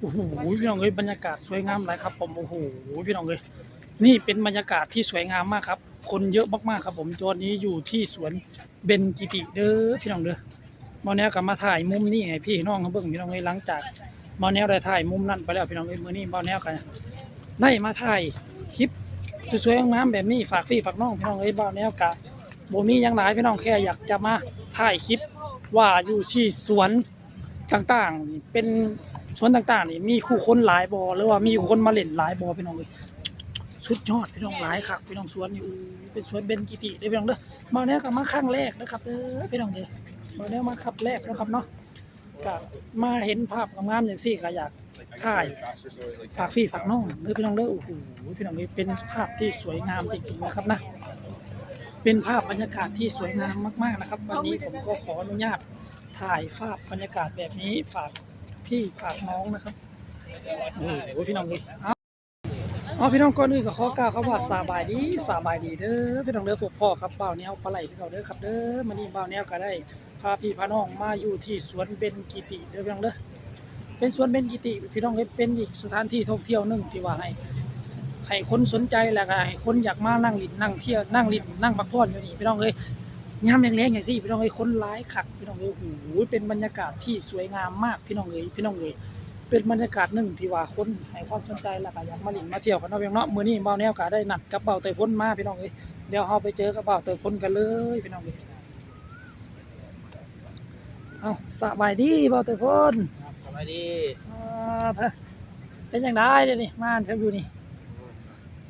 โอ้โหพี่น้องเอ้ยบรรยากาศสวยงามหลายครับผมโอ้โหพี่น้องเอ้ยนี่เป็นบรรยากาศที่สวยงามมากครับ คนเยอะมากๆครับ ผมตอนนี้อยู่ที่สวนเบนกิติเด้อพี่น้องเด้อมาแนวกลับมาถ่ายมุมนี่ให้พี่น้องเขาเบิ่งพี่น้องเอ้ยหลังจากมาแนวได้ถ่ายมุมนั้นไปแล้วพี่น้องเอ้ยมือนี้มาแนวกันได้มาถ่ายคลิปสวยๆงามแบบนี้ฝากพี่ฝากน้องพี่น้องเอ้ยบ่าแนวกะบ่มีหยังหลายพี่น้องแค่อยากจะมาถ่ายคลิปว่าอยู่ที่สวน ต่างๆเป็นสวนต่างๆนี่มีคู่คนหลายบอหรือว่ามีคนมาเล่นหลายบอพี่น้องเลยสุดยอดพี่น้องหลายคักพี่น้องสวนนี่อู้เป็นสวนเบนกิติเด้พี่น้องเด้อมาเนี้ยก็มาครั้งแรกนะครับเด้อพี่น้องเด้อมาเนี้ยมาขับแรกนะครับเนาะก็มาเห็นภาพงามๆอย่างซี่ก็อยากถ่ายฝากพี่ฝากน้องเด้อพี่น้องเด้อโอ้โหพี่น้องนี่เป็นภาพที่สวยงามจริงๆนะครับนะเป็นภาพบรรยากาศที่สวยงามมากๆนะครับ วันนี้ผมก็ขออนุญาต ถ่ายภาพบรรยากาศแบบนี้ฝากพี่ฝากน้องนะครับโอ้โหพี่น้องนี่เอาเอาพี่น้องก่อนอื่นก็ขอกล่าวคำว่าสบายดีสบายดีเด้อพี่น้องเด้อพวกพ่อครับเป่าแนวปลาไหลที่เขาเด้อครับเด้อมื้อนี้เป่าแนวก็ได้พาพี่พาน้องมาอยู่ที่สวนเบนกิติเด้อพี่น้องเด้อเป็นสวนเบนกิติพี่น้องเอ้ยเป็นอีกสถานที่ท่องเที่ยวหนึงที่ว่าให้ให้คนสนใจแล้วก็ให้คนอยากมานั่งลิ้นนั่งเที่ยวนั่งลิ้นนั่งพักผ่อนอยู่นี่พี่น้องเอ้ย ยามแรงๆอย่างซี่พี่น้องเอ้ยคนร้ายคักพี่น้องเอ้ยโอ้โหเป็นบรรยากาศที่สวยงามมากพี่น้องเอ้ยพี่น้องเอ้ยเป็นบรรยากาศหนึ่งที่ว่าคนให้ความสนใจแล้วก็อยากมาหลินมาเที่ยวกันเนาะพี่น้องเนาะมื้อนี้เบาแนวก็ได้นัดกับเบาเตยพ้นมาพี่น้องเอ้ยเดี๋ยวเฮาไปเจอกับเบาเตยพ้นกันเลยพี่น้องเอ้ยเอ้าสบายดีเบาเตยพ้นครับสวัสดีอ่าเถอะเป็นจังไดเดี๋ยวนี้มาเท่าอยู่นี่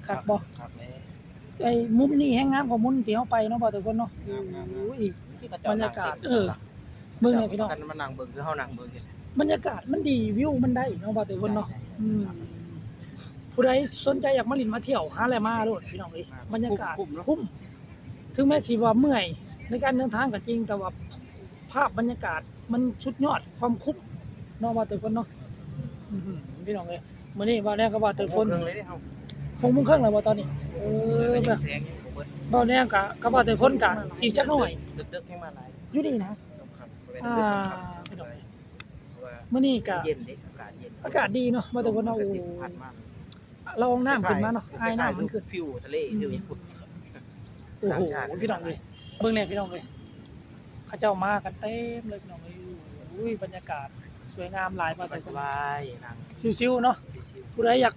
คักบ่ครับแม่ ไอ้มุมนี้แฮงงามกว่ามุมที่เฮาไปเนาะเบาเตยพ้นเนาะงามงามงามโอ้ยที่กระบรรยากาศเออ เบิ่งเนี่ยพี่น้องกันมานั่งเบิ่งคือเฮานั่งเบิ่งเห็นบรรยากาศมันดีวิวมันได้เนาะบ่าวแต่วนเนาะอืมผู้ใดสนใจอยากมาลินมาเที่ยวหาอะไรมาโลดพี่น้องเอ้ยบรรยากาศคุ้มเนาะคุ้มถึงแม้สิว่าเมื่อยในการเดินทางก็จริง แต่ว่าภาพบรรยากาศมันชุดยอดความคุ้มเนาะบ่าวแต่วนเนาะอื้อหือพี่น้องเอ้ยมื้อนี้บ่าวแน่ก็บ่าวแต่วนเครื่องเลยเด้เฮา 6:00นครึ่งแล้วบ่ตอนนี้ เออแบบแสงยังบ่เบิดบ่าวแน่ก็ก็บ่าวแต่วนก็อีกจักหน่อยดึกๆให้มาหลายอยู่นี่นะครับเป็นอ่าดึกๆครับพี่น้องเอ้ยเพราะว่ามื้อนี้ก็เย็นเด้อากาศเย็นอากาศดีเนาะบ่าวแต่วนเนาะกโอ้ระสิบพัดมาเราเอาน้ำขึ้นมาเนาะอายน้ำมันขึ้นฟิวทะเลฟิวญี่ปุ่นโอ้โหต่างชาติพี่น้องเลยเบิ่งแน่พี่น้องเลยเขาเจ้ามากันเต็มเลยพี่น้องเลยอุ้ยบรรยากาศสวยงามหลายมาแต่สบายๆนั่งชิวๆเนาะชิวผู้ใดอยาก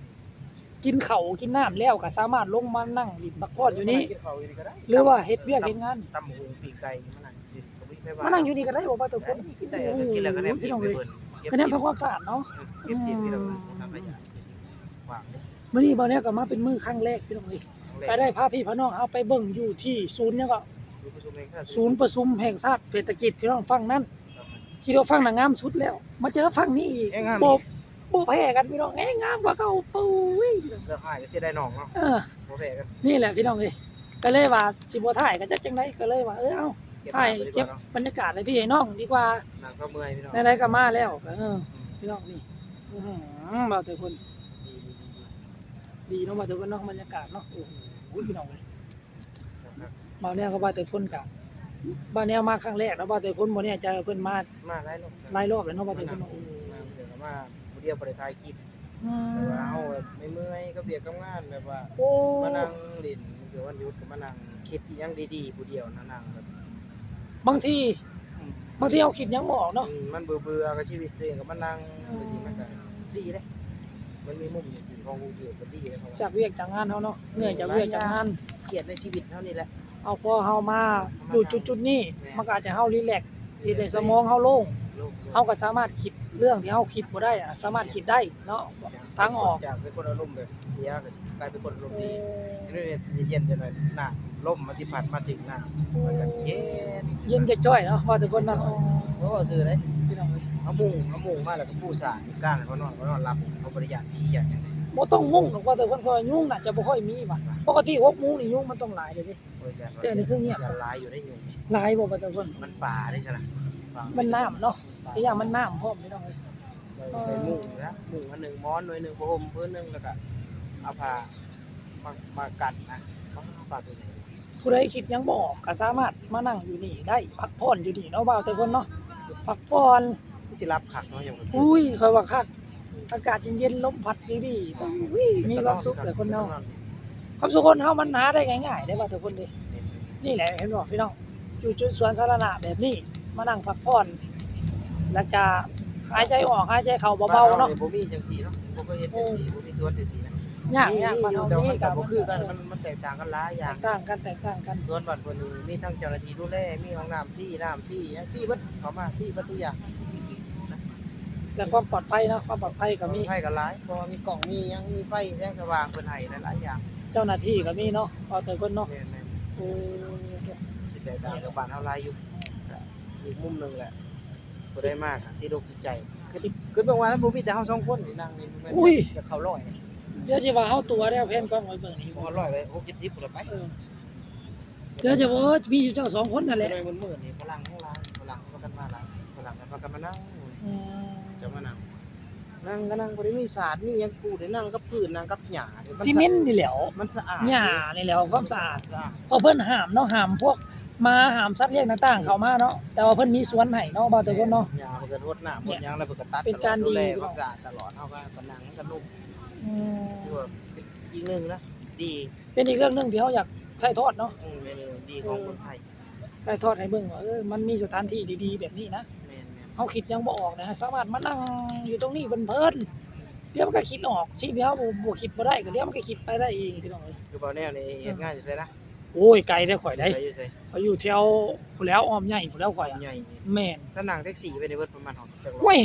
กินข้าวกินน้ำแล้วก็สามารถลงมานั่งริมพักผ่อนอยู่นี่กิข้าวอยู่นี่ก็ได้หรือว่าเฮ็ดเวียกเฮ็ดงานตำหูปีกไก่มานั่งกินก็ไม่ไปว่ามานั่งอยู่นี่ก็ได้บ่ว่าทุกคนกินได้กินแล้วก็ได้พี่น้องเลยก็คะแนนทำความสะอาดเนาะเก็บเก็บที่เราทำขยะวางมื้อนี้บ่เนี้ยก็มาเป็นมื้อครั้งแรกพี่น้องเลยก็ได้พาพี่พาน้องเฮาไปเบิ่งอยู่ที่ศูนย์เนี่ยก็ศูนย์ประชุมเองค่ะศูนย์ประชุมแห่งชาติเศรษฐกิจพี่น้องฟังนั้นคิดว่าฟังน่ะงามสุดแล้ว มาเจอฟังนี้อีกเอ้ยงามบ่อีก บ่ แพ้กันพี่น้องเอ้ยงามกว่าเก่าปุ้ยเลือกให้ก็เสียได้น้องเนาะเออโอเคกันนี่แหละพี่น้องเอ้ยก็เลยว่าสิบ่ถ่ายก็จักจังไดก็เลยว่าเออเอ้าถ่ายเก็บบรรยากาศให้พี่ให้น้องดีกว่านางเศร้าเมื่อยพี่น้องไหนๆก็มาแล้วก็เออพี่น้องนี่อื้อหือบ่าวแต่คนดีเนาะบ่าวแต่คนเนาะบรรยากาศเนาะโอ้โหพี่น้องเอ้ยบ่าวแนวก็บ่าวแต่คนกะบ่าวแนวมาครั้งแรกแล้วบ่าวแต่คนบ่แน่ใจว่าเพิ่นมามาหลายรอบหลายรอบแล้วเนาะบ่าวแต่คนเนาะโอ้โหมาเดี๋ยวก็มาผู้ เดียวบ่ได้ถ่ายคลิปอืแต่มว่าเฮาแบบไม่เมื่อยก็เบียกกับงานแบบว่าโอ้มานั่งเล่นคือวันหยุดก็มานั่งคิดอีหยังดีๆผู้เดียวนะนั่งแบบบางทีบางทีเอาคิดหยังบ่ออกเนาะ อืมมันเบื่อๆกับชีวิตตัวเองก็มานั่งไปสิมันก็ดีเลยมันมีมุมจังซี่ของกูเกิดก็ดีเลยครับจากเวียกจากงานเฮาเนาะเหนื่อยจากเวียกจากงาน เกลียดในชีวิตเท่านี้แหละ เอาพอเฮามาอยู่จุดๆนี้แม่มันก็อาจจะเฮารีแลกซ์ ที่ในสมองเฮาโล่งโลกเฮาก็สามารถคิดเรื่องที่เฮาคิดบ่ได้อะสามารถคิดได้เนาะทางออกจากเป็นคนอารมณ์แบบเสียก็สิกลายเป็นคนอารมณ์เอดีอนี่เย็นๆจังหน่อยหน้าลมมันสิพัดมาถึงหน้ามันก็สิเย็นเย็นจะจ้อยเนาะว่าแต่คนเนาะโอ้ซื้อเลยพี่น้องเอ้ยเอามุงเอามุงมาแล้วก็ปูสาดอยู่กลางให้เขานอนเขานอนหลับเขาบ่ได้อยากผีอยากหยัง บ่ต้องงงหรอกว่าแต่คนคอยยุ่งน่ะจะบ่ค่อยมีว่ะปกติ6โมงนี่ยุ่งมันต้องหลายเด้ดิโอ้ยอยากแต่อันนี้คือเงียบอยากลายอยู่ได้ยุงหลายบ่ว่าแต่คนมันป่าได้ใช่ล่ะป่ามันน้ำเนาะอีกอย่างมันน้ำพร้อมพี่น้องเอ้ยไปมุงนะมุงอันหนึงหมอนหน่วยหนึงผ้าห่มพื้นหนึงแล้วก็เอาผ้ามามากัดนะผ้าตัวไหนผู้ใดคิดหยังบ่ออกก็สามารถมานั่งอยู่นี่ได้พักผ่อนอยู่นี่เนาะว่าแต่คนเนาะพักผ่อน สิรับคักเนาะอย่างอุ้ยคอยว่าคัก อากาศเย็นๆลมพัดดีๆอุ้ยมีความสุขเลยคนเฮาความสุขคนเฮามันหาได้ง่ายๆได้ว่าทุกคนเด้นี่แหละเห็นบ่พี่น้องอยู่จุดสวนสาธารณะแบบนี้มานั่งพักผ่อนแล้วก็หายใจออกหายใจเข้าเบาๆเนาะบ่มีจังซี่เนาะบ่เคยเห็นจังซี่บ่มีสวนจังซี่นะยากยากบ้านเฮาแต่ว่ามีมันกัก็บบ่คือกันมันมันแตกต่างกันหลายอแตย่างกต่างกันแตกต่างกันสวนบ้านเพิ่นนี่มีทั้งเจ้าหน้าที่ดูแลมีห้องน้ำที่น้ำที่หยังที่เบิดเข้ามาที่เบิดทุกอย่าง และความปลอดภัยนะความปลอดภัยก็มีให้กันหลายเพราะว่ามีกล่องมีหยังมีไฟแสงสว่างเพิ่นให้หลายๆอย่างเจ้าหน้าที่ก็มีเนาะเอาแต่คนเนาะแม่นโอ้ๆสิแตกต่างกับบ้านเฮาหลายอยู่ก็อีกมุมหนึงแหละบ่ได้มากอะที่ดกที่ใจคือคือเบางวันนั้นบ่มีแต่เฮาสองคนนี่นั่งนี่แม่นจะเข้าร้อยเดี๋ยวสิว่าเฮาตัวแล้วแพนกล้องไว้เบิ่งนี่บ่ร้อยเลย6 70พุ่นละไปเออเดี๋ยวจะบอกว่ามีอยู่เจ้าสองคนนั่นแหละเลยมื้อๆนี่ฝรั่งทั้งหลายฝรั่งเขากันมาหลายฝรั่งกันพากันมานั่ง อืม จะมานั่งนั่งก็นั่งบ่ได้มีสาดมีหยังกูได้นั่งกับพื้นนั่งกับหญ้านี่ซีเมนต์นี่แหล้วมันสะอาดหญ้านี่แหล้วความสะอาดสะอาดเพราะเพิ่นห้ามเนาะห้ามพวกหมาห้ามสัตว์เลี้ยงต่างๆเข้ามาเนาะแต่ว่าเพิ่นมีสวนให้เนาะบ่าวแต่เพิ่นเนาะ หญ้ามันก็รดน้ำรดหยังแล้วเพิ่นก็ตัดเป็นการดีดูแลความสะอาดตลอดเฮาก็ก็นั่งกันนุ่มอืมคือว่าอีกหนึงนะดีเป็นอีกเรื่องหนึงที่เฮาอยากถ่ายทอดเนาะอืมเมนูดีของคนไทยถ่ายทอดให้เบิ่งว่าเออมันมีสถานที่ดีๆแบบนี้นะแม่น เฮาคิดยังบ่ออกนะ สามารถมานั่งอยู่ตรงนี้เพลินๆเดี๋ยวมันก็คิดออกสิ่งที่เฮาบ่บ่คิดบ่ได้ก็เดี๋ยวมันก็คิดไปได้เองพี่น้องเอ้ยๆคือบ่แนวนี่เฮ็ดง่ายจังซี่นะโอ้ยไกลได้อข่อยได้ใส่อยู่ใส่ข่อยอยู่แถวผู้แล้วอ้อมใหญ่ผู้แล้วข่อยอะใหญ่นี่แม่นถ้านั่งแท็กซี่ไปในเบิดประมาณ6จักรเว้ย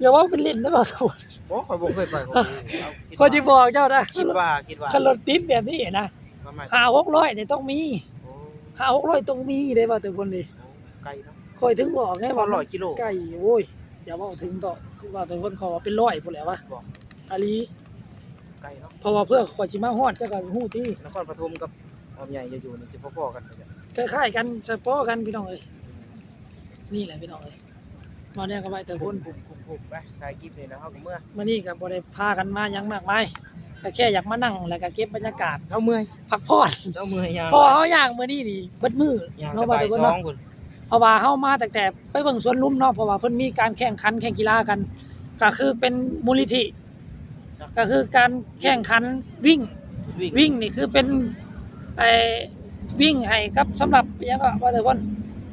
อย่าว่าเป็นเล่นได้บ่ทุกคนบ่ข่อยบ่เคยไปข่อยบ่รู้เอาคิดข่อยสิบอกเจ้านะคิดว่าคิดว่าคันรถติดแบบนี้นะประมาณ5-600เนี่ยต้องมีโอ้5-600ต้องมีเด้บ่ทุกคนเด้ไกลเนาะข่ อยถึงบอกไงพอว่าร้อยกิโลใกล้โอ้ยอย่าเว้าถึงต่อคือว่าทุกคนเขาว่าเป็นร้อยพุ่นแหละวะบอกอาลีไกลเนาะเพราะว่าเพื่อข่อยสิมาฮอดเจ้าก็ฮู้ที่นครปฐมกับออมใหญ่จะอยู่นี่สิพอๆกันไปจ้ะคล้ายๆกันเฉพาะกันพี่น้องเอ้ยนี่แหละพี่น้องเอ้ยมาเนี่ยก็ไปแต่คุพุ่นณคุมคุมคุมไปถ่ายคลิปนี่นะเฮาก็เมื่อมานี่ก็บ่ได้พากันมาหยังมากมายก็แค่อยากมานั่งแล้วก็เก็บบรรยากาศเช้าเมื่อยพักผ่อนเช้าเมื่อยยางเพอเฮาย่างมื้อนี้นี่เบิดมื้ออย่างเนาะสบ่บายได้เพิ่นสอเนาะงพุ่น เพราะว่าเฮามาตั้งแต่ไปเบิ่งสวนลุมเนาะเพราะว่าเพิ่นมีการแข่งขันแข่งกีฬากัน ก็คือเป็นมูลนิธิก็คือการแข่งขันวิ่งวิ่งวิ่งนี่คือเป็นไอ้วิ่งให้กับสำหรับอิหยังก็ว่าแต่ว่า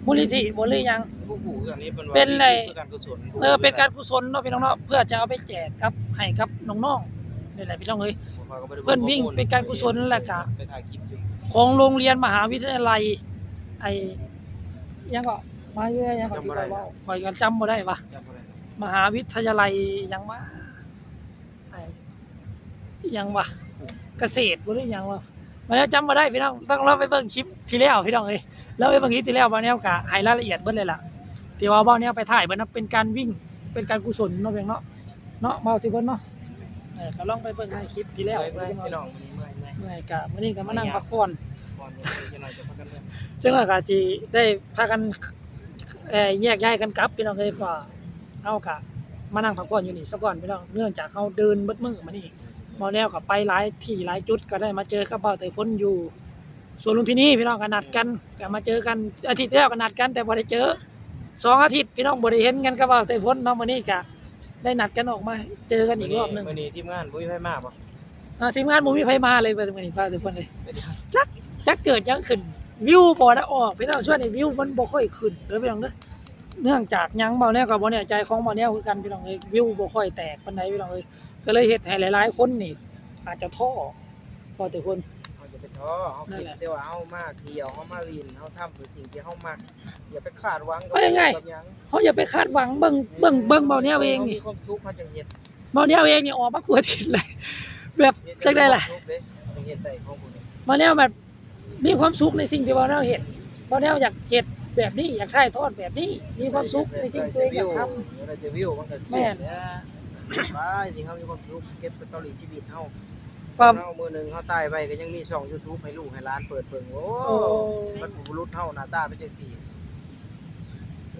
มูลนิธิบ่หรือหยังผู้ผู้กันนี้เป็นว่าเป็นไรคือการกุศลเออเป็นการกุศลเนาะพี่น้องเนาะเพื่อจะเอาไปแจกกับให้กับน้องๆนี่แหละพี่น้องเอ้ยเพิ่นวิ่งเป็นการกุศลแหละกะไปถ่ายคลิปอยู่ของโรงเรียนมหาวิทยาลัยไอ้อิห ยังก็มาเยอะยังก็ที่ว่าเว้าข่อยก็จำบ่ได้ว่าจำบ่ได้มหาวิทยาลัยหยังว่าไอ้อิหยังวะเกษตรบ่หรือหยังวะมาแล้วจำบ่ได้พี่น้องต้องเราไปเบิ่งคลิปที่แล้วพี่น้องเอ้ยแล้วไปเบิ่งคลิปที่แล้วบ่าแนวก็ให้รายละเอียดเบิดเลยล่ะที่ว่าบ่าแนวไปถ่ายเบิ่นนะเป็นการวิ่งเป็นการกุศลเนาะเพียงเนาะเนาะเบาที่เพิ่นเนาะเออก็ลองไปเบิ่งในคลิปที่แล้วเมื่อยๆพี่น้องวันนี้เมื่อยเมื่อยเมื่อยก็มื้อนี้ก็มานั่งพักผ่อนก่อนเดี๋ยว จะหน่อยจะพักกันเรื่องซึ่งก็สิได้พากันเอ่อแยกย้ายกันกลับพี่น้องเอ้ยว่าเฮาก็มานั่งพักผ่อนอยู่นี่ซะก่อนพี่น้องเนื่องจากเฮาเดินเบิดมื้อมานี่มาแล้วก็ไปหลายที่หลายจุดก็ได้มาเจอกับเบาแต่พ้นอยู่สวนลุมพินีพี่น้องก็นัดกันก็มาเจอกันอาทิตย์ที่แล้วก็นัดกัน แต่บ่ได้เจอสองอาทิตย์พี่น้องบ่ได้เห็นกันกับเบาแต่พ้นเนาะมื้อนี้ก็ได้นัดกันออกมาเจอกันอีกรอบหนึงวันนี้ทีมงานบุ้ยไฟมาบ่อ่าทีมงานบ่มีไผมาเลยเบิ่มื้อนี้เบาแต่พ้นเลยไปเดี๋ยวจัก เกิดจังขึ้นวิวบ่ได้ออกพี่น้องช่วยนี่วิวมันบ่ค่อยขึ้นเด้อพี่น้องเด้อเนื่องจากหยังเบาแนวก็บ่แน่ใจของเบาแนวคือกันพี่น้องเอ้ยวิวบ่ค่อยแตกปานใดพี่น้องเอ้ยก็เลยเฮ็ดให้หลายๆคนนี่อาจจะท้อพอแต่คนเขาจะไปท้อเขาคิดเสียว่าเอามาเที่ยวเขามาลินเขาทำเพื่อสิ่งที่เขามักอย่าไปคาดหวังกับกับหยังเฮาอย่าไปคาดหวังเบิ่งเบิ่งเบิ่งเบาแนวเองมีนี่ความสุขเขาจะเฮ็ดเบาแนวเองนี่ออกมาครัวทิศเลยแบบจักได้ล่ะเฮ็ดได้เฮ็ดได้ของพวกนี้เบาแนวแบบ มีความสุขในสิ่งที่เบาแนวเฮ็ดเบาแนวอยากเฮ็ดแบบนี้อยากถ่ายทอดแบบนี้ มีความสุขในสิ่งที่ตัวเองอยากทำเราจะวิวมันก็แม่นไปจริงเขามีความสุขเก็บสตอรี่ชีวิตเฮาความเฮามื้อหนึงเฮาตายไปก็ยังมีช่อง YouTube ให้ลูกให้หลานเปิดเบิ่งโอ้โอ้มันบุรุษเฮาหน้าตาเป็นจังซี่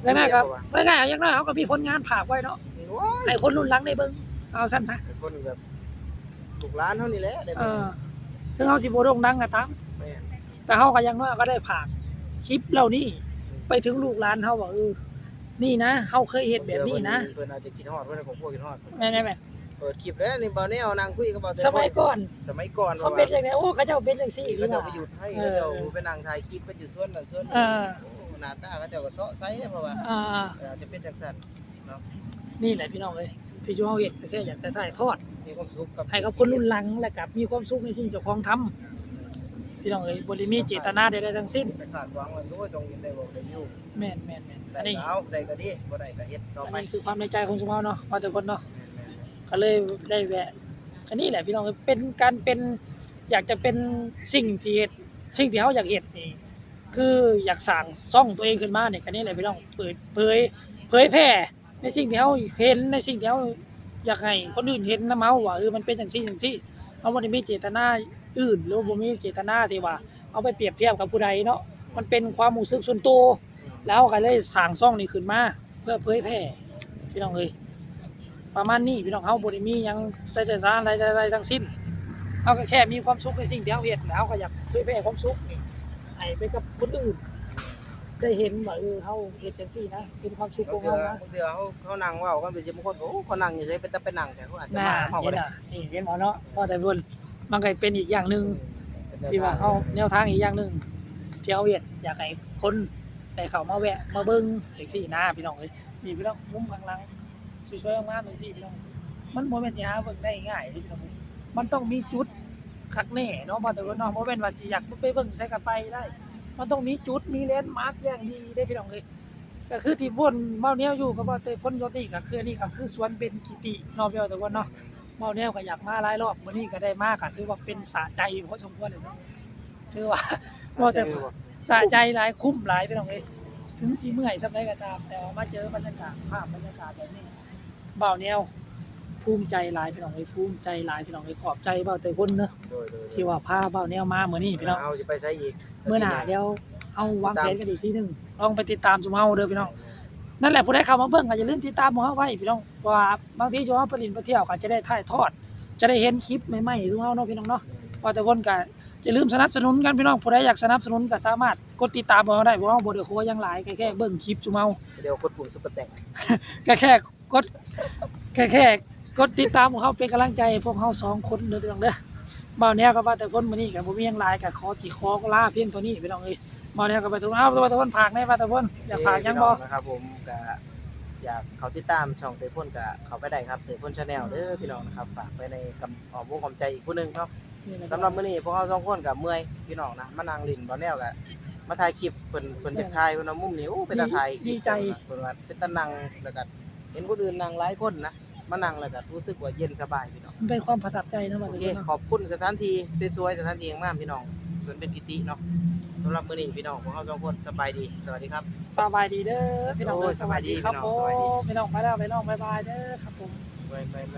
ง่ายๆครับง่ายๆอย่างน้อยเขาก็มีผลงานผากไว้เนาะโอ้ยให้คนรุ่นหลังได้เบิ่งเอาสั้นซะเป็นคนแบบลูกหลานเฮานี่แหละได้เอเบิ่งอถึงเขาสิบ่โด่งดังก็ตาม แม่นแต่เขาก็อยังน้อยก็ได้ผากคลิปเหล่านี้ไปถึงลูกหลานเขาว่าเออนี่นะเฮาเคยเฮ็ดแบบนี้นะเพิ่นอาจจะคิดฮอดเพิ่นก็พวกคิดฮอดแม่นแม่นเปิดคลิปแล้วนี่เบาแนวนั่งคุยกับเบาแต่สมัยก่อน สมัยก่อนเขาเป็นจังได๋โอ้เขาเจ้าเป็นจังซี่หรืเขาอเจ้าว่าไปอยู่ไทยเอเขาอเจ้าไปนั่งถ่ายคลิปกันอยู่สวนนั่นสวนเออโอ้หน้าตาเขาเจ้าก็เซาะไซเนี่ยเพราะว่าอ่าอาจจะเป็นจังซั่นนี่แหละพี่น้องเอ้ยที่ชูเฮาเฮ็ดก็แค่อยากจะถ่ายทอดมีความสุขกับให้กับคนรุ่นหลังและกับมีความสุขในสิ่งที่เจ้าของทำ พี่น้องเอ้ยบ่ได้มีเจตนาใดๆทั้งสิ้นไปคาดหวังว่าโอ้ยต้องได้บอกได้อยู่แม่นแม่นแม่นได้อันนี้ก็เอาได้ก็ดีบ่ได้ก็เฮ็ดต่ออันไปนี้คือความในใจของสุภาพเนาะมาแต่คนเนาะก็เลยได้แวะอันนี้แหละพี่น้องเอ้ยเป็นการเป็นอยากจะเป็นสิ่งที่เฮ็ดสิ่งที่เฮาอยากเฮ็ดนี่คืออยากสร้างซ่องตัวเองขึ้นมาเนี่ยก็นี่แหละพี่น้องเปิดเผยเผยแพร่ในสิ่งที่เฮาเห็นในสิ่งที่เฮาอยากให้คนอื่นเห็นนำเฮาว่าเออมันเป็นจังซี่จังซี่เฮาบ่ได้มีเจตนา อื่น หรือบ่มีเจตนาที่ว่า เอาไปเปรียบเทียบกับผู้ใดเนาะมันเป็นความรู้สึกส่วนตัวแล้วก็เลยสร้างซ่องนี้ขึ้นมาเพื่อเผยแพร่พี่น้องเอ้ยประมาณนี้พี่น้องเฮาบ่ได้มีหยังเจตนาใดๆทั้งสิ้นเฮาก็แค่มีความสุขในสิ่งที่เฮาเฮ็ดแล้วก็อยากเผยแพร่ความสุขนี่ให้ไปกับคนอื่นได้เห็นว่าเออเฮาเฮ็ดจังซี่นะเป็นความสุขบาของงเทื่อเฮานะบางเทื่อเขาเขานั่งเว้ากันไปสิบางคนโอ้เขานั่งอยู่ไสเป็นตาไปนั่งแต่เขาอาจจะน่ามาเฮาก็เห็นได้อะนี่เห็นบ่เนาะพอแต่เพิ่น มันก็เป็นอีกอย่างหนึ่งที่ว่าเฮาแนวทางอีกอย่างหนึ่งที่เฮาเฮ็ดอยากให้คนได้เข้ามาแวะมาเบิ่งจังซี่นะพี่น้องเอ้ยนี่พี่น้องมุ้มข้างหลังสวยๆงามๆจังซี่พี่น้องมันบ่แม่นสิหาเบิ่งได้ง่ายเด้พี่น้องเอ้ยมันต้องมีจุดคักแน่เนาะบ่แต่ว่าเนาะบ่แม่นว่าสิอยากไปเบิ่งใส่กันไปได้ มันต้องมีจุดมีเลนด์มาร์กอย่างดีได้พี่น้องเอ้ยก็คือที่บนเมาแนวอยู่ก็บ่เตยพ้นยศนี่ก็คือนี่ก็คือสวนเป็นกิติเนาะพี่เอาแต่ว่าเนาะ เมาแนวก็อยากมาหลายรอบมื้อนี้ก็ได้มาก็ถือว่าเป็นสะใจพอสมควรเลยเนาะถือว่าบ่แต่สะใจหลายคุ้มหลายพี่น้องเอ้ยถึงสิเมื่อยซำใดก็ตาม แต่ว่ามาเจอบรรยากาศภาพบรรยากาศแบบนี้เบาแนวภูมิใจหลายพี่น้องเอ้ยภูมิใจหลายพี่น้องเอ้ยขอบใจเบาแต่คนเนาะโดยโดยที่ว่าพาเบาแนวมามื้อนี้พี่น้องเอาสิไปใช้อีกเมื่อหน้าเดี๋ยวเอาวางแผนกันอีกทีหนึงลองไปติดตามซุมเฮาเด้อพี่น้อง นั่นแหละผู้ใดเข้ามาเบิ่งก็อย่าลืมติดตามหมู่เฮาไว้พี่น้องเพราะว่าบางทีอยู่เฮาไปเลินไปเที่ยวก็จะได้ถ่ายทอด จะได้เห็นคลิปใหม่ๆซุมเฮาเนาะพี่น้องเนาะว่าแต่คนก็อย่าลืมสนับสนุนกันพี่น้องผู้ใดอยากสนับสนุนก็สามารถกดติดตามเราได้เพราะว่าบ่ได้โคยังหลายแค่แค่เบิ่งคลิปซุเฮาเดี๋ยวกดปุ่มซุปเปอร์แตงก็แค่กดแค่แค่กดติดตามขอเขาเป็นกำลังใจให้พวกเขาสองคนเด้อพี่น้องเด้อบ่าวแนวก็ว่าแต่คนมื้อนี้ก็บ่มีหยังหลายก็ขอสิขอลาเพียงเท่านี้พี่น้องเอ้ย บ่าวแนวก็ไปทุกเอาตัวตะคนผากในว่าแต่คนอยากผากหยังบ่นะครับผมก็อยากเขาติดตามช่องเตพ่นก็เข้าไปได้ครับเตพ่นชาแนลเด้อพี่น้องนะครับฝากไปในกำออมวงกำใจอีกผู้หนึงเนาะนี่แหละสำหรับมื้อนี้พวกเราสองคนก็เมื่อยพี่น้องนะมานั่งลิ้นบ่แนวก็มาถ่ายคลิปเพิ่นเพิ่นจะถ่ายเพิ่นเอามุมนี้โอ้เป็นตาถ่ายคลิปเพิ่นว่าเป็นตานั่งแล้วก็เห็นคนอื่นนั่งหลายคนนะมานั่งแล้วก็รู้สึกว่าเย็นสบายพี่น้องมันเป็นความประทับใจนะว่าโอแต่เคคนเนาะขอบคุณสถานที่สวยๆสถานที่งามๆพี่น้องส่วนเป็นกิติเนาะ สำหรับมื้อนี้พี่น้องพวกเราสองคนสบายดี สวัสดีครับ สบายดีเด้อพี่น้องโอ้เด้อยสวัสดีครับสผบายดี มพี่น้องไปแล้วพี่น้องบ๊ายบายเด้อครับผม ไปไปไป